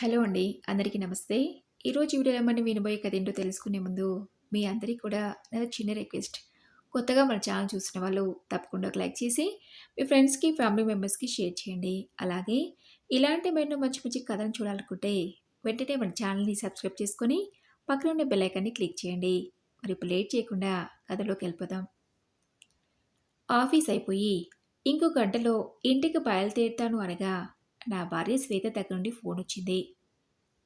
Hello అండి అందరికీ నమస్తే. ఈరోజు వీడియోలో మనం వినబోయే కథ ఏంటో తెలుసుకునే ముందు మీ అందరికీ కూడా నా చిన్న రిక్వెస్ట్. కొత్తగా మన ఛానల్ చూసిన వాళ్ళు తప్పకుండా ఒక లైక్ చేసి మీ ఫ్రెండ్స్కి ఫ్యామిలీ మెంబర్స్కి షేర్ చేయండి. అలాగే ఇలాంటి మరిన్నో మంచి మంచి కథను చూడాలనుకుంటే వెంటనే మన ఛానల్ని సబ్స్క్రైబ్ చేసుకొని పక్కన ఉన్న బెల్లైకాన్ని క్లిక్ చేయండి. మరి ఇప్పుడు లేట్ చేయకుండా కథలోకి వెళ్ళిపోదాం. ఆఫీస్ అయిపోయి ఇంకో గంటలో ఇంటికి బయలుదేరుతాను అనగా నా భార్య శ్వేత దగ్గర నుండి ఫోన్ వచ్చింది.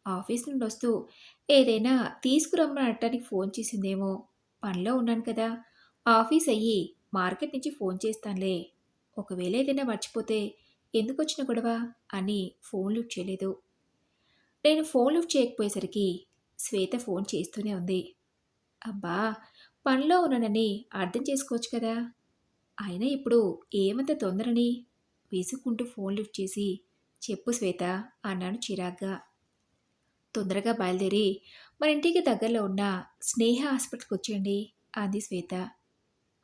ఆఫీస్ నుండి వస్తూ ఏదైనా తీసుకురమ్మనటానికి ఫోన్ చేసిందేమో పనిలో ఉన్నాను కదా. ఆఫీస్ అయ్యి మార్కెట్ నుంచి ఫోన్ చేస్తానులే. ఒకవేళ ఏదైనా మర్చిపోతే ఎందుకు వచ్చిన గొడవ? అని ఫోన్ లిఫ్ట్ చేయలేదు. నేను ఫోన్ లిఫ్ట్ చేయకపోయేసరికి శ్వేత ఫోన్ చేస్తూనే ఉంది. అబ్బా పనిలో ఉన్నానని అర్థం చేసుకోవచ్చు కదా. అయినా ఇప్పుడు ఏమంత తొందరని? విసుక్కుంటూ ఫోన్ లిఫ్ట్ చేసి చెప్పు శ్వేత అన్నాను చిరాగ్గా. తొందరగా బయలుదేరి మన ఇంటికి దగ్గరలో ఉన్న స్నేహ హాస్పిటల్కి వచ్చేయండి అంది శ్వేత.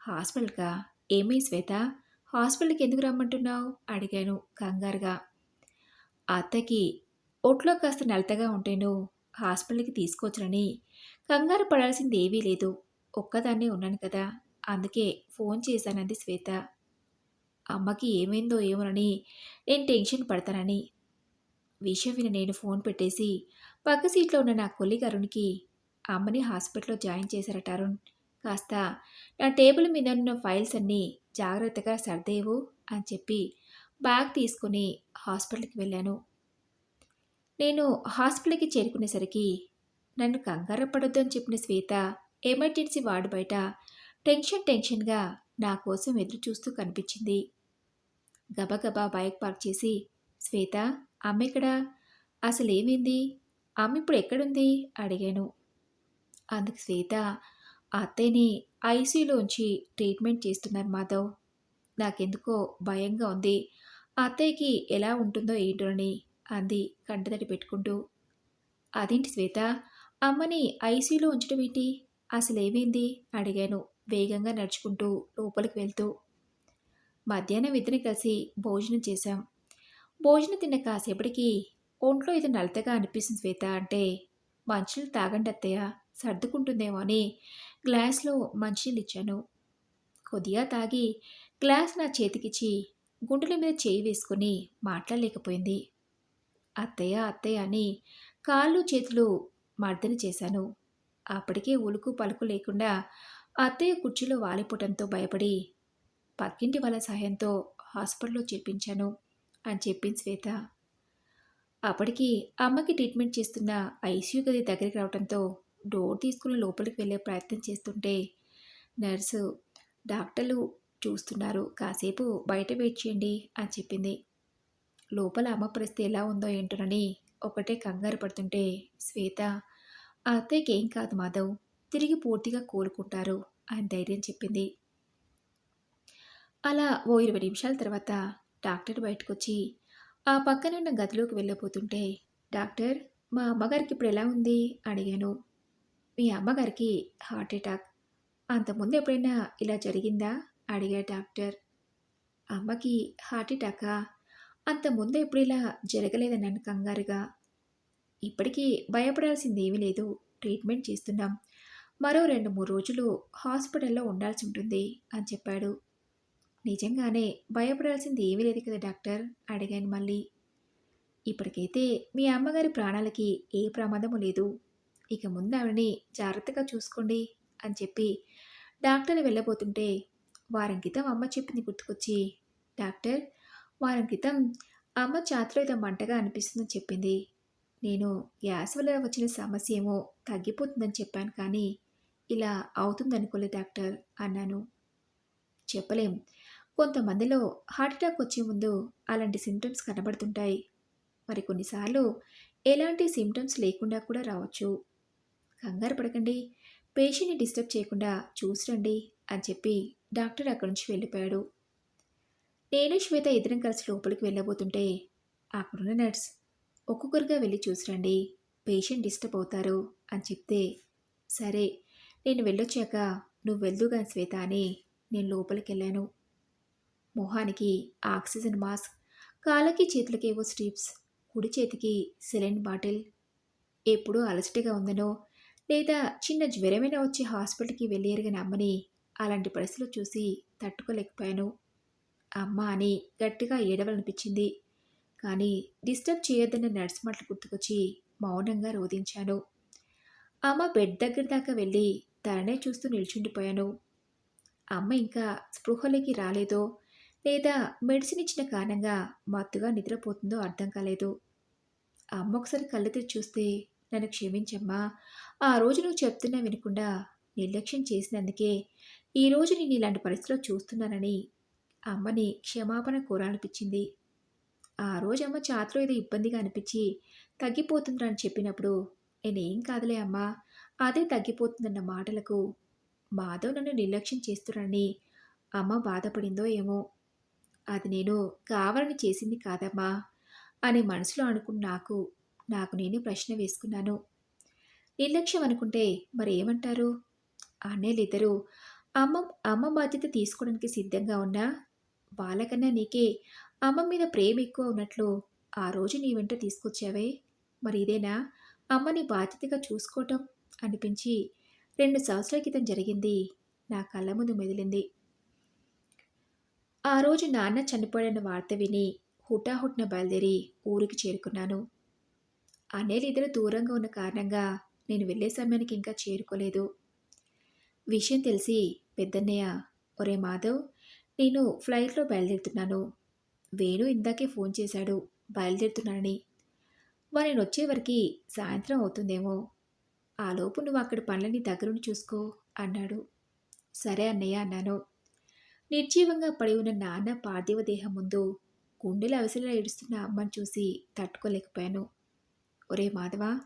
హాస్పిటల్కా? ఏమీ శ్వేత? హాస్పిటల్కి ఎందుకు రమ్మంటున్నావు? అడిగాను కంగారుగా. అత్తకి ఒట్లో కాస్త నలతగా ఉంటేను హాస్పిటల్కి తీసుకొచ్చనని కంగారు పడాల్సింది ఏవీ లేదు. ఒక్కదాన్నే ఉన్నాను కదా. అందుకే ఫోన్ చేశానంది శ్వేత. అమ్మకి ఏమైందో ఏమోనని నేను టెన్షన్ పడతానని. విషయం విని నేను ఫోన్ పెట్టేసి పక్క సీట్లో ఉన్న నా కొల్లిగ అరుణ్కి అమ్మని హాస్పిటల్లో జాయిన్ చేశారట అరుణ్. కాస్త నా టేబుల్ మీద ఉన్న ఫైల్స్ అన్నీ జాగ్రత్తగా సర్దేవు అని చెప్పి బ్యాగ్ తీసుకుని హాస్పిటల్కి వెళ్ళాను. నేను హాస్పిటల్కి చేరుకునేసరికి నన్ను కంగారు పడొద్దు అని చెప్పిన శ్వేత ఎమర్జెన్సీ వార్డు బయట టెన్షన్ టెన్షన్గా నా కోసం ఎదురు చూస్తూ కనిపించింది. గబగబా బైక్ పార్క్ చేసి శ్వేత అమ్మ ఎక్కడా? అసలు ఏమైంది అమ్మ ఇప్పుడు ఎక్కడుంది? అడిగాను. అందుకు శ్వేత అత్తయ్యని ఐసీయూలోంచి ట్రీట్మెంట్ చేస్తున్నారు మాధవ్. నాకెందుకో భయంగా ఉంది. అత్తయ్యకి ఎలా ఉంటుందో ఏంటోనని అంది కంటతడి పెట్టుకుంటూ. అదేంటి శ్వేత? అమ్మని ఐసీయూలో ఉంచడం ఏంటి? అసలు ఏమైంది అడిగాను వేగంగా నడుచుకుంటూ లోపలికి వెళ్తూ. మధ్యాహ్నం ఇద్దరిని కలిసి భోజనం చేశాం. భోజనం తిన్న కాసేపటికి ఒంట్లో ఇది నలతగా అనిపిస్తుంది శ్వేత అంటే మంచినీళ్ళు తాగండి అత్తయ్య సర్దుకుంటుందేమో అని గ్లాస్లో మంచినీళ్ళు ఇచ్చాను. కొద్దిగా తాగి గ్లాస్ నా చేతికిచ్చి గుండెల మీద చేయి వేసుకుని మాట్లాడలేకపోయింది. అత్తయ్య అత్తయ్య అని కాళ్ళు చేతులు మర్దన చేశాను. అప్పటికే ఉలుకు పలుకు లేకుండా అత్తయ్య కుర్చీలో వాలిపోవడంతో భయపడి పక్కింటి వాళ్ళ సహాయంతో హాస్పిటల్లో చేర్పించాను అని చెప్పింది శ్వేత. అప్పటికి అమ్మకి ట్రీట్మెంట్ చేస్తున్న ఐసీయూ గది దగ్గరికి రావడంతో డోర్ తీసుకుని లోపలికి వెళ్ళే ప్రయత్నం చేస్తుంటే నర్సు డాక్టర్లు చూస్తున్నారు కాసేపు బయట వెయిట్ చేయండి అని చెప్పింది. లోపల అమ్మ పరిస్థితి ఎలా ఉందో ఏంటోనని ఒకటే కంగారు పడుతుంటే శ్వేత అత్తయ్యకేం కాదు మాధవ్ తిరిగి పూర్తిగా కోలుకుంటారు అని ధైర్యం చెప్పింది. అలా ఓ ఇరవై నిమిషాల తర్వాత డాక్టర్ బయటకు వచ్చి ఆ పక్కనున్న గదిలోకి వెళ్ళబోతుంటే డాక్టర్ మా అమ్మగారికి ఇప్పుడు ఎలా ఉంది? అడిగాను. మీ అమ్మగారికి హార్ట్ అటాక్ అంతకుముందు ఎప్పుడైనా ఇలా జరిగిందా? అడిగా డాక్టర్. అమ్మకి హార్ట్ అటాకా అంతకుముందు ఎప్పుడు ఇలా జరగలేదన్నాను కంగారుగా. ఇప్పటికీ భయపడాల్సింది ఏమీ లేదు. ట్రీట్మెంట్ చేస్తున్నాం. మరో రెండు మూడు రోజులు హాస్పిటల్లో ఉండాల్సి ఉంటుంది అని చెప్పాడు. నిజంగానే భయపడాల్సింది ఏమీ లేదు కదా డాక్టర్? అడిగాను మళ్ళీ. ఇప్పటికైతే మీ అమ్మగారి ప్రాణాలకి ఏ ప్రమాదము లేదు. ఇక ముందు ఆవిడని జాగ్రత్తగా చూసుకోండి అని చెప్పి డాక్టర్ వెళ్ళబోతుంటే వారం క్రితం అమ్మ చెప్పింది గుర్తుకొచ్చి డాక్టర్ వారం క్రితం అమ్మ చాతిలో ఏదో మంటగా అనిపిస్తుందని చెప్పింది. నేను గ్యాస్ వల్ల వచ్చిన సమస్య ఏమో తగ్గిపోతుందని చెప్పాను కానీ ఇలా అవుతుందనుకోలేదు డాక్టర్ అన్నాను. చెప్పలేం. కొంతమందిలో హార్ట్ అటాక్ వచ్చే ముందు అలాంటి సిమ్టమ్స్ కనబడుతుంటాయి. మరి కొన్నిసార్లు ఎలాంటి సిమ్టమ్స్ లేకుండా కూడా రావచ్చు. కంగారు పడకండి. పేషెంట్ని డిస్టర్బ్ చేయకుండా చూసిరండి అని చెప్పి డాక్టర్ అక్కడి నుంచి వెళ్ళిపోయాడు. నేను శ్వేత ఇద్దరం కలిసి లోపలికి వెళ్ళబోతుంటే అక్కడున్న నర్స్ ఒక్కొక్కరుగా వెళ్ళి చూసిరండి. పేషెంట్ డిస్టర్బ్ అవుతారు అని చెప్తే సరే నేను వెళ్ళొచ్చాక నువ్వు వెళ్దుగా శ్వేత అని నేను లోపలికి వెళ్ళాను. మొహానికి ఆక్సిజన్ మాస్క్ కాళ్ళకి చేతులకి ఏవో స్ట్రిప్స్ కుడి చేతికి సెలైన్ బాటిల్. ఎప్పుడూ అలసటగా ఉందనో లేదా చిన్న జ్వరమైనా వచ్చి హాస్పిటల్కి వెళ్ళేరుగా అమ్మని అలాంటి పరిస్థితులు చూసి తట్టుకోలేకపోయాను. అమ్మ అని గట్టిగా ఏడవలనిపించింది. కానీ డిస్టర్బ్ చేయొద్దన్న నర్స్ మాటలు గుర్తుకొచ్చి మౌనంగా రోధించాను. అమ్మ బెడ్ దగ్గర దాకా వెళ్ళి తననే చూస్తూ నిల్చుండిపోయాను. అమ్మ ఇంకా స్పృహలోకి రాలేదో లేదా మెడిసిన్ ఇచ్చిన కారణంగా మత్తుగా నిద్రపోతుందో అర్థం కాలేదు. అమ్మ ఒకసారి కళ్ళు తెరిచి చూస్తే నన్ను క్షమించమ్మా. ఆ రోజు నువ్వు చెప్తున్నా వినకుండా నిర్లక్ష్యం చేసినందుకే ఈరోజు నేను ఇలాంటి పరిస్థితిలో చూస్తున్నానని అమ్మని క్షమాపణ కోరాలనిపించింది. ఆ రోజు అమ్మ చాతులో ఏదో ఇబ్బందిగా అనిపించి తగ్గిపోతుందిరా అని చెప్పినప్పుడు నేనేం కాదులే అమ్మా. అదే తగ్గిపోతుందన్న మాటలకు మాధవ్ నన్ను నిర్లక్ష్యం చేస్తున్నానని అమ్మ బాధపడిందో ఏమో. అది నేను కావాలని చేసింది కాదమ్మా అని మనసులో అనుకున్న నాకు నాకు నేను ప్రశ్న వేసుకున్నాను. నిర్లక్ష్యం అనుకుంటే మరి ఏమంటారు అన్నయ్యలిద్దరూ అమ్మ అమ్మ బాధ్యత తీసుకోవడానికి సిద్ధంగా ఉన్నా? వాళ్ళకన్నా నీకే అమ్మ మీద ప్రేమ ఎక్కువ ఉన్నట్లు ఆ రోజు నీ వెంట తీసుకొచ్చావే? మరి ఇదేనా? అమ్మని బాధ్యతగా చూసుకోవటం అనిపించి రెండు సంవత్సరాల క్రితం జరిగింది. నా కళ్ళ ముందు మెదిలింది. ఆ రోజు నాన్న చనిపోయాడన్న వార్త విని హుటాహుట్న బయలుదేరి ఊరికి చేరుకున్నాను. అన్నయ్యలు ఇద్దరు దూరంగా ఉన్న కారణంగా నేను వెళ్ళే సమయానికి ఇంకా చేరుకోలేదు. విషయం తెలిసి పెద్దన్నయ్య ఒరే మాధవ్ నేను ఫ్లైట్లో బయలుదేరుతున్నాను. వేణు ఇందాకే ఫోన్ చేశాడు బయలుదేరుతున్నానని. వారిని వచ్చేవరకు సాయంత్రం అవుతుందేమో. ఆ లోపు నువ్వు అక్కడ పనులని దగ్గరుండి చూసుకో అన్నాడు. సరే అన్నయ్య అన్నాను. నిర్జీవంగా పడి ఉన్న నాన్న పార్థివ దేహం ముందు గుండెలు అవసరంలో ఏడుస్తున్న అమ్మని చూసి తట్టుకోలేకపోయాను. ఒరే మాధవ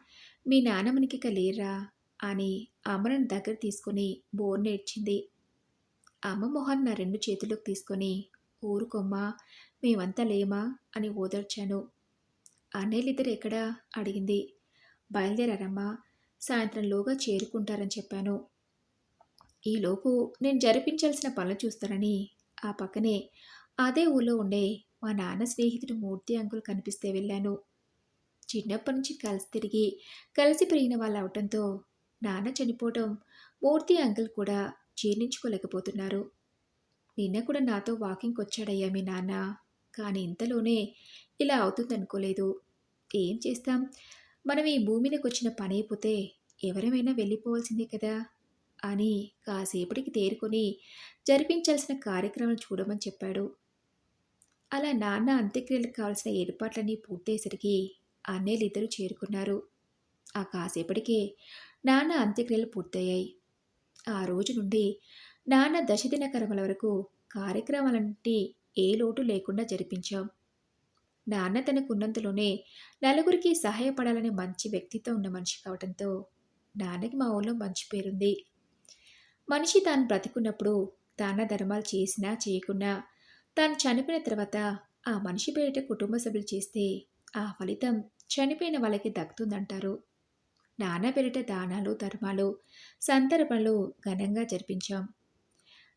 మీ నాన్నమ్మనికి ఇక లేరా? అని అమ్మను దగ్గర తీసుకొని బోర్ని ఏడ్చింది. అమ్మ మొహన్ నా రెండు చేతుల్లోకి తీసుకొని ఊరుకోమ్మా మేమంతా లేమా? అని ఓదార్చాను. అన్నయ్యలిద్దరు ఎక్కడా? అడిగింది. బయలుదేరారమ్మా సాయంత్రంలోగా చేరుకుంటారని చెప్పాను. ఈలోపు నేను జరిపించాల్సిన పనులు చూస్తానని ఆ పక్కనే అదే ఊళ్ళో ఉండే మా నాన్న స్నేహితుడు మూర్తి అంకుల్ కనిపిస్తే వెళ్ళాను. చిన్నప్పటి నుంచి కలిసి తిరిగి కలిసి పెరిగిన వాళ్ళు అవటంతో నాన్న చనిపోవటం మూర్తి అంకుల్ కూడా జీర్ణించుకోలేకపోతున్నారు. నిన్న కూడా నాతో వాకింగ్కి వచ్చాడయ్యా మీ నాన్న. కానీ ఇంతలోనే ఇలా అవుతుందనుకోలేదు. ఏం చేస్తాం? మనం ఈ భూమిలోకి వచ్చిన పని అయిపోతే ఎవరమైనా వెళ్ళిపోవాల్సిందే కదా. అని కాసేపటికి తేరుకొని జరిపించాల్సిన కార్యక్రమం చూడమని చెప్పాడు. అలా నాన్న అంత్యక్రియలకు కావాల్సిన ఏర్పాట్లన్నీ పూర్తయ్యేసరికి అన్నయ్యలిద్దరూ చేరుకున్నారు. ఆ కాసేపటికే నాన్న అంత్యక్రియలు పూర్తయ్యాయి. ఆ రోజు నుండి నాన్న దశదిన కర్మల వరకు కార్యక్రమాలంటే ఏ లోటు లేకుండా జరిపించాం. నాన్న తనకున్నంతలోనే నలుగురికి సహాయపడాలనే మంచి వ్యక్తిత్వం ఉన్న మనిషి కావడంతో నాన్నకి మా ఊళ్ళో మంచి పేరుంది. మనిషి తాను బ్రతికున్నప్పుడు దాన ధర్మాలు చేసినా చేయకున్నా తాను చనిపోయిన తర్వాత ఆ మనిషి పేరిట కుటుంబ సభ్యులు చేస్తే ఆ ఫలితం చనిపోయిన వాళ్ళకి దక్కుతుందంటారు. నాన్న పేరిట దానాలు ధర్మాలు సందర్భంలో ఘనంగా జరిపించాం.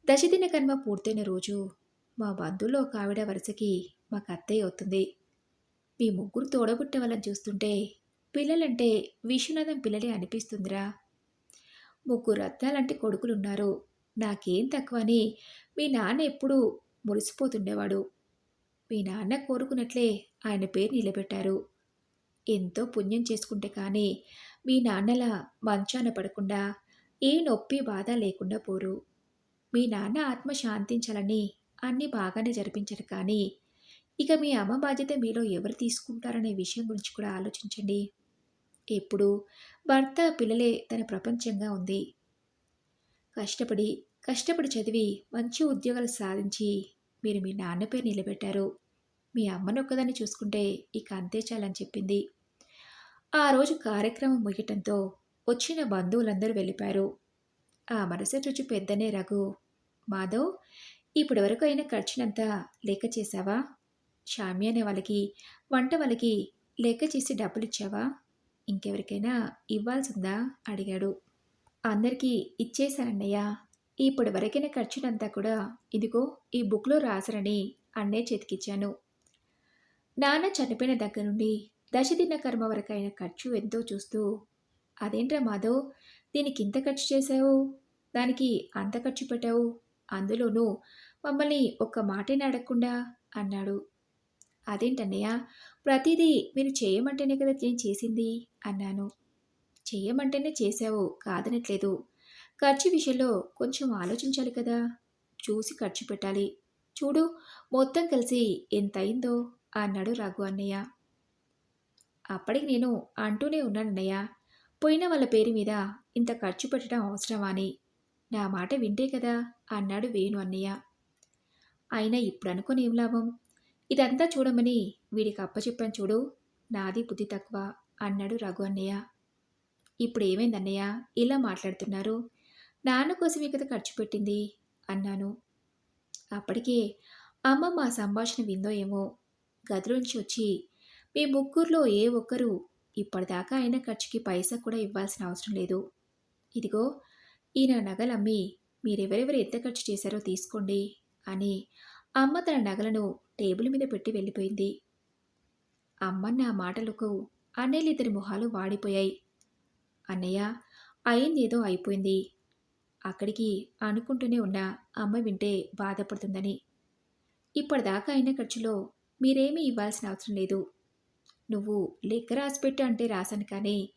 దశదిన కర్మ పూర్తయిన రోజు మా బంధువులో ఒక ఆవిడ వరుసకి మాకు అత్తయ్య అవుతుంది మీ ముగ్గురు తోడబుట్టే వాళ్ళని చూస్తుంటే పిల్లలంటే విశ్వనాథం పిల్లలే అనిపిస్తుందిరా. ముగ్గురు రత్నాలంటే కొడుకులున్నారు. నాకేం తక్కువని మీ నాన్న ఎప్పుడూ మురిసిపోతుండేవాడు. మీ నాన్న కోరుకున్నట్లే ఆయన పేరు నిలబెట్టారు. ఎంతో పుణ్యం చేసుకుంటే కానీ మీ నాన్నలా మంచాన పడకుండా ఏ నొప్పి బాధ లేకుండా పోరు. మీ నాన్న ఆత్మ శాంతించాలని అన్నీ బాగానే జరిపించరు కానీ ఇక మీ అమ్మ బాధ్యత మీలో ఎవరు తీసుకుంటారనే విషయం గురించి కూడా ఆలోచించండి. ఇప్పుడు భర్త పిల్లలే తన ప్రపంచంగా ఉంది. కష్టపడి కష్టపడి చదివి మంచి ఉద్యోగాలు సాధించి మీరు మీ నాన్నపై నిలబెట్టారు. మీ అమ్మను ఒక్కదాన్ని చూసుకుంటే ఇక అంతే చాలని చెప్పింది. ఆ రోజు కార్యక్రమం ముగియటంతో వచ్చిన బంధువులందరూ వెళ్ళిపారు ఆ మరుసటి రోజు పెద్దనే రఘు. మాధవ్ ఇప్పటి వరకు అయిన ఖర్చునంతా లెక్క చేశావా? షామి అనే వాళ్ళకి వంట వాళ్ళకి లెక్క చేసి డబ్బులు ఇచ్చావా ఇంకెవరికైనా ఇవ్వాల్సిందా? అడిగాడు. అందరికీ ఇచ్చేశానన్నయ్య. ఇప్పటి వరకైన ఖర్చునంతా కూడా ఇదిగో ఈ బుక్లో రాసరని అన్నే చేతికిచ్చాను. నాన్న చనిపోయిన దగ్గర నుండి దశదిన కర్మ వరకైన ఖర్చు ఎంతో చూస్తూ అదేంట్రా మాధవ్ దీనికి ఇంత ఖర్చు చేశావు? దానికి అంత ఖర్చు పెట్టావు? అందులోనూ మమ్మల్ని ఒక్క మాటేనే అడగకుండా అన్నాడు. అదేంటన్నయ్య? ప్రతిదీ మీరు చేయమంటేనే కదా నేను చేసింది అన్నాను. చేయమంటేనే చేశావు కాదనట్లేదు. ఖర్చు విషయంలో కొంచెం ఆలోచించాలి కదా. చూసి ఖర్చు పెట్టాలి. చూడు మొత్తం కలిసి ఎంత అయిందో అన్నాడు రఘు అన్నయ్య. అప్పటికి నేను అంటూనే ఉన్నానన్నయ్య. పోయిన వాళ్ళ పేరు మీద ఇంత ఖర్చు పెట్టడం అవసరమా అని? నా మాట వింటే కదా అన్నాడు వేణు అన్నయ్య. అయినా ఇప్పుడు అనుకుని ఏం లాభం? ఇదంతా చూడమని వీడికి అప్పచెప్పాను చూడు. నాది బుద్ధి తక్కువ అన్నాడు రఘు అన్నయ్య. ఇప్పుడు ఏమైందన్నయ్య ఇలా మాట్లాడుతున్నారు. నాన్న కోసమే కదా ఖర్చు పెట్టింది అన్నాను. అప్పటికే అమ్మ మా సంభాషణ విందో ఏమో? గదిలోంచి వచ్చి మీ ముగ్గురులో ఏ ఒక్కరూ ఇప్పటిదాకా అయిన ఖర్చుకి పైసా కూడా ఇవ్వాల్సిన అవసరం లేదు. ఇదిగో ఈయన నగలమ్మి మీరెవరెవరు ఎంత ఖర్చు చేశారో తీసుకోండి అని అమ్మ తన నగలను టేబుల్ మీద పెట్టి వెళ్ళిపోయింది. అమ్మన్న ఆ మాటలకు అన్నయ్యలిద్దరి మొహాలు వాడిపోయాయి. అన్నయ్య అయిందేదో అయిపోయింది. అక్కడికి అనుకుంటూనే ఉన్న అమ్మ వింటే బాధపడుతుందని. ఇప్పటిదాకా అయిన ఖర్చులో మీరేమీ ఇవ్వాల్సిన అవసరం లేదు. నువ్వు లెక్క రాసిపెట్టు అంటే రాశాను కానీ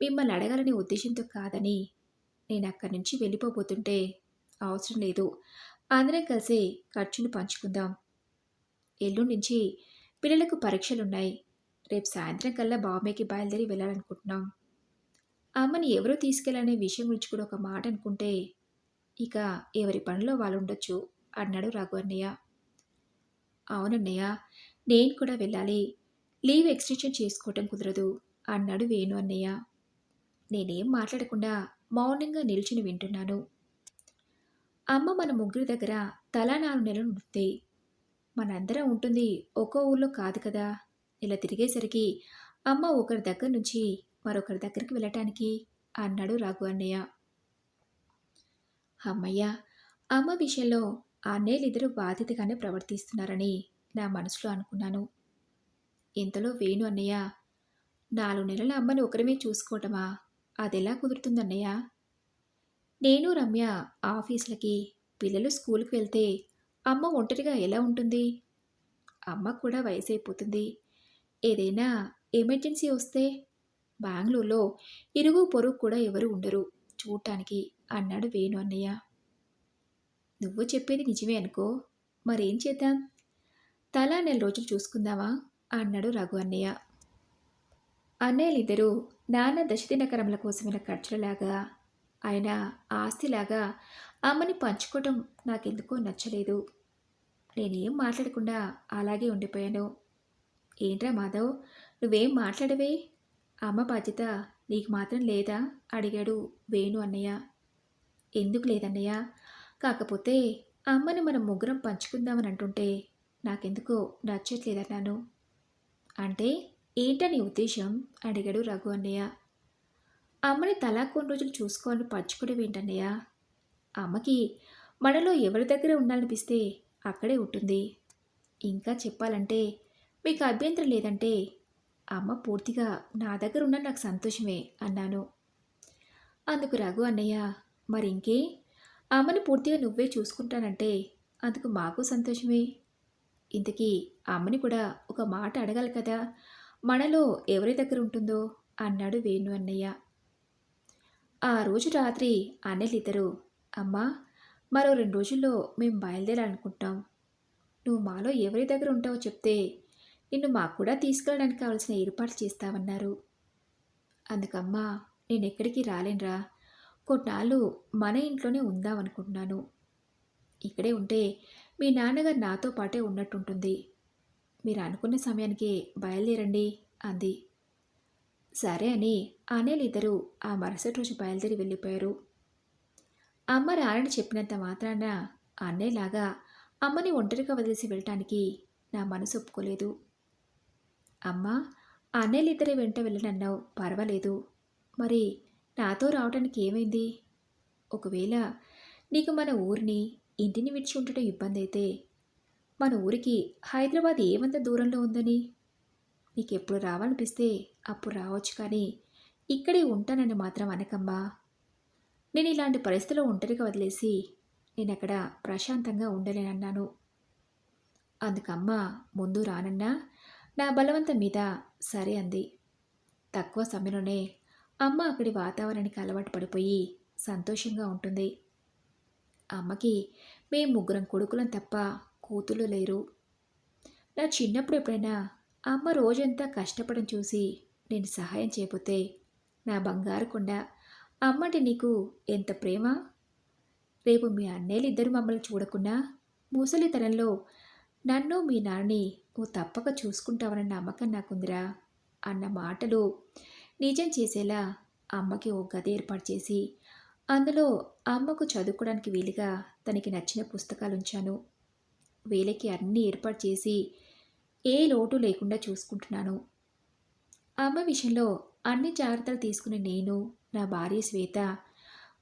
మిమ్మల్ని అడగాలనే ఉద్దేశంతో కాదని నేను అక్కడి నుంచి వెళ్ళిపోబోతుంటే అవసరం లేదు. అందరం కలిసి ఖర్చులు పంచుకుందాం. ఎల్లుండి నుంచి పిల్లలకు పరీక్షలున్నాయి. రేపు సాయంత్రం కల్లా బాంబేకి బయలుదేరి వెళ్ళాలనుకుంటున్నాం. అమ్మని ఎవరో తీసుకెళ్ళాలనే విషయం గురించి కూడా ఒక మాట అనుకుంటే ఇక ఎవరి పనిలో వాళ్ళు ఉండొచ్చు అన్నాడు రఘు అన్నయ్య. అవునన్నయ్య నేను కూడా వెళ్ళాలి. లీవ్ ఎక్స్టెన్షన్ చేసుకోవటం కుదరదు అన్నాడు వేణు అన్నయ్య. నేనేం మాట్లాడకుండా మౌనంగా నిల్చుని వింటున్నాను. అమ్మ మన ముగ్గురి దగ్గర తలా నాలుగు నెలలు ఉంటుంది మనందరం ఉంటుంది. ఒక్కో ఊళ్ళో కాదు కదా? ఇలా తిరిగేసరికి అమ్మ ఒకరి దగ్గర నుంచి మరొకరి దగ్గరికి వెళ్ళటానికి అన్నాడు రాఘు అన్నయ్య. అమ్మయ్య అమ్మ విషయంలో అన్నయ్యలిద్దరూ బాధ్యతగానే ప్రవర్తిస్తున్నారని నా మనసులో అనుకున్నాను. ఇంతలో వేణు అన్నయ్య నాలుగు నెలల అమ్మని ఒకరిమే చూసుకోవటమా? అదెలా కుదురుతుందన్నయ్య నేను రమ్య ఆఫీసులకి పిల్లలు స్కూల్కి వెళ్తే అమ్మ ఒంటరిగా ఎలా ఉంటుంది? అమ్మ కూడా వయసు అయిపోతుంది ఏదైనా ఎమర్జెన్సీ వస్తే బెంగళూరులో ఇరుగు పొరుగు కూడా ఎవరు ఉండరు. చూడటానికి అన్నాడు వేణు అన్నయ్య. నువ్వు చెప్పేది నిజమే అనుకో. మరేం చేద్దాం? తలా నెల రోజులు చూసుకుందామా? అన్నాడు రఘు అన్నయ్య. అన్నయ్యలిద్దరూ నాన్న దశదినకరముల కోసమైన ఖర్చులలాగా ఆయన ఆస్తిలాగా అమ్మని పంచుకోవటం నాకెందుకో నచ్చలేదు. నేనేం మాట్లాడకుండా అలాగే ఉండిపోయాను. ఏంట్రా మాధవ్ నువ్వేం మాట్లాడవే? అమ్మ బాధ్యత నీకు మాత్రం లేదా? అడిగాడు వేణు అన్నయ్య. ఎందుకు లేదన్నయ్య? కాకపోతే అమ్మని మనం ముగ్గురం పంచుకుందామని అంటుంటే నాకెందుకో నచ్చట్లేదన్నాను. అంటే ఏంటా నీ ఉద్దేశం? అడిగాడు రఘు అన్నయ్య. అమ్మని తలా కొన్ని రోజులు చూసుకోవాలని పంచుకోవడం ఏంటన్నయ్య? అమ్మకి మనలో ఎవరి దగ్గర ఉండాలనిపిస్తే అక్కడే ఉంటుంది. ఇంకా చెప్పాలంటే మీకు అభ్యంతరం లేదంటే అమ్మ పూర్తిగా నా దగ్గర ఉన్న నాకు సంతోషమే అన్నాను. అందుకు రఘు అన్నయ్య మరి ఇంకే అమ్మని పూర్తిగా నువ్వే చూసుకుంటానంటే అందుకు మాకు సంతోషమే. ఇంతకీ అమ్మని కూడా ఒక మాట అడగాలి కదా మనలో ఎవరి దగ్గర ఉంటుందో అన్నాడు వేణు అన్నయ్య. ఆ రోజు రాత్రి అన్నలిద్దరు అమ్మా మరో రెండు రోజుల్లో మేము బయలుదేరాలనుకుంటాం. నువ్వు మాలో ఎవరి దగ్గర ఉంటావో చెప్తే నిన్ను మాకు కూడా తీసుకెళ్ళడానికి కావాల్సిన ఏర్పాట్లు చేస్తావన్నారు. అందుకమ్మా నేను ఎక్కడికి రాలేనురా. కొన్నాళ్ళు మన ఇంట్లోనే ఉందామనుకుంటున్నాను. ఇక్కడే ఉంటే మీ నాన్నగారు నాతో పాటే ఉన్నట్టుంటుంది. మీరు అనుకున్న సమయానికి బయలుదేరండి అంది. సరే అని అనేలిద్దరూ ఆ మరుసటి రోజు బయలుదేరి వెళ్ళిపోయారు. అమ్మ రానని చెప్పినంత మాత్రాన అన్నయ్యలాగా అమ్మని ఒంటరిగా వదిలేసి వెళ్ళటానికి నా మనసు ఒప్పుకోలేదు. అమ్మా అన్నయ్యలిద్దరే వెంట వెళ్ళనన్నావు పర్వాలేదు. మరి నాతో రావడానికి ఏమైంది? ఒకవేళ నీకు మన ఊరిని ఇంటిని విడిచి ఉండటం ఇబ్బంది అయితే మన ఊరికి హైదరాబాద్ ఏమంత దూరంలో ఉందని? నీకెప్పుడు రావాలనిపిస్తే అప్పుడు రావచ్చు కానీ ఇక్కడే ఉంటానని మాత్రం అనకమ్మా. నేను ఇలాంటి పరిస్థితిలో ఒంటరిగా వదిలేసి నేను అక్కడ ప్రశాంతంగా ఉండలేనన్నాను. అందుకమ్మ ముందు రానన్నా నా బలవంతం మీద సరే అంది. తక్కువ సమయంలోనే అమ్మ అక్కడి వాతావరణానికి అలవాటు పడిపోయి సంతోషంగా ఉంటుంది. అమ్మకి మేము ముగ్గురం కొడుకులం తప్ప కూతుళ్ళు లేరు. నా చిన్నప్పుడు ఎప్పుడైనా అమ్మ రోజంతా కష్టపడడం చూసి నేను సహాయం చేయబోతే నా బంగారు కొండ అమ్మంటే నీకు ఎంత ప్రేమ? రేపు మీ అన్నయ్యలు ఇద్దరు మమ్మల్ని చూడకుండా ముసలితనంలో నన్ను మీ నాన్నని ఓ తప్పక చూసుకుంటావన్న నమ్మకం నాకుందిరా అన్న మాటలు నిజం చేసేలా అమ్మకి ఓ గది ఏర్పాటు చేసి అందులో అమ్మకు చదువుకోవడానికి వీలుగా తనకి నచ్చిన పుస్తకాలు ఉంచాను వీళ్ళకి అన్నీ ఏర్పాటు చేసి ఏ లోటు లేకుండా చూసుకుంటున్నాను. అమ్మ విషయంలో అన్ని జాగ్రత్తలు తీసుకునే నేను నా భార్య శ్వేత.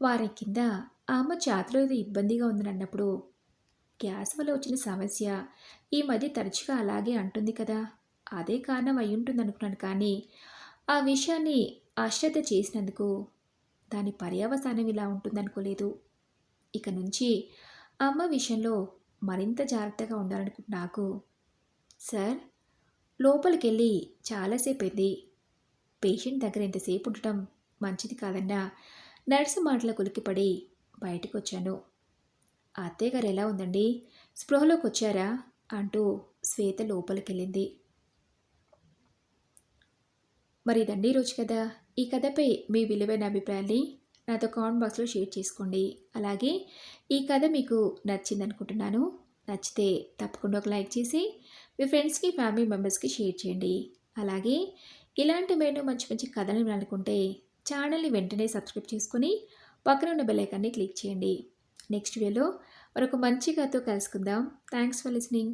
వారి కింద అమ్మ చేతిలో ఏదో ఇబ్బందిగా ఉందని అన్నప్పుడు గ్యాస్ వల్ల వచ్చిన సమస్య ఈ మధ్య తరచుగా అలాగే అంటుంది కదా. అదే కారణం అయి ఉంటుంది అనుకున్నాను కానీ ఆ విషయాన్ని అశ్రద్ధ చేసినందుకు దాని పర్యవసానం ఇలా ఉంటుందనుకోలేదు. ఇక నుంచి అమ్మ విషయంలో మరింత జాగ్రత్తగా ఉండాలనుకుంటున్న నాకు? సార్ లోపలికి వెళ్ళి చాలాసేపు అయింది పేషెంట్ దగ్గర ఎంతసేపు ఉండటం మంచిది కాదన్నా. నర్సు మాటల కులికిపడి బయటకు వచ్చాను అత్తయ్య గారు ఎలా ఉందండి? స్పృహలోకి వచ్చారా అంటూ శ్వేత లోపలికెళ్ళింది. మరి ఇదండి రోజు కదా ఈ కథపై మీ విలువైన అభిప్రాయాన్ని నాతో కామెంట్ బాక్స్లో షేర్ చేసుకోండి. అలాగే ఈ కథ మీకు నచ్చింది అనుకుంటున్నాను నచ్చితే తప్పకుండా ఒక లైక్ చేసి మీ ఫ్రెండ్స్కి ఫ్యామిలీ మెంబర్స్కి షేర్ చేయండి. అలాగే ఇలాంటి మేము మంచి మంచి కథలు వినాలనుకుంటే ఛానల్ని వెంటనే సబ్స్క్రైబ్ చేసుకుని పక్కన ఉన్న బెల్లైకాన్ని క్లిక్ చేయండి. నెక్స్ట్ వీడియోలో మరొక మంచి కథతో కలుసుకుందాం. Thanks for listening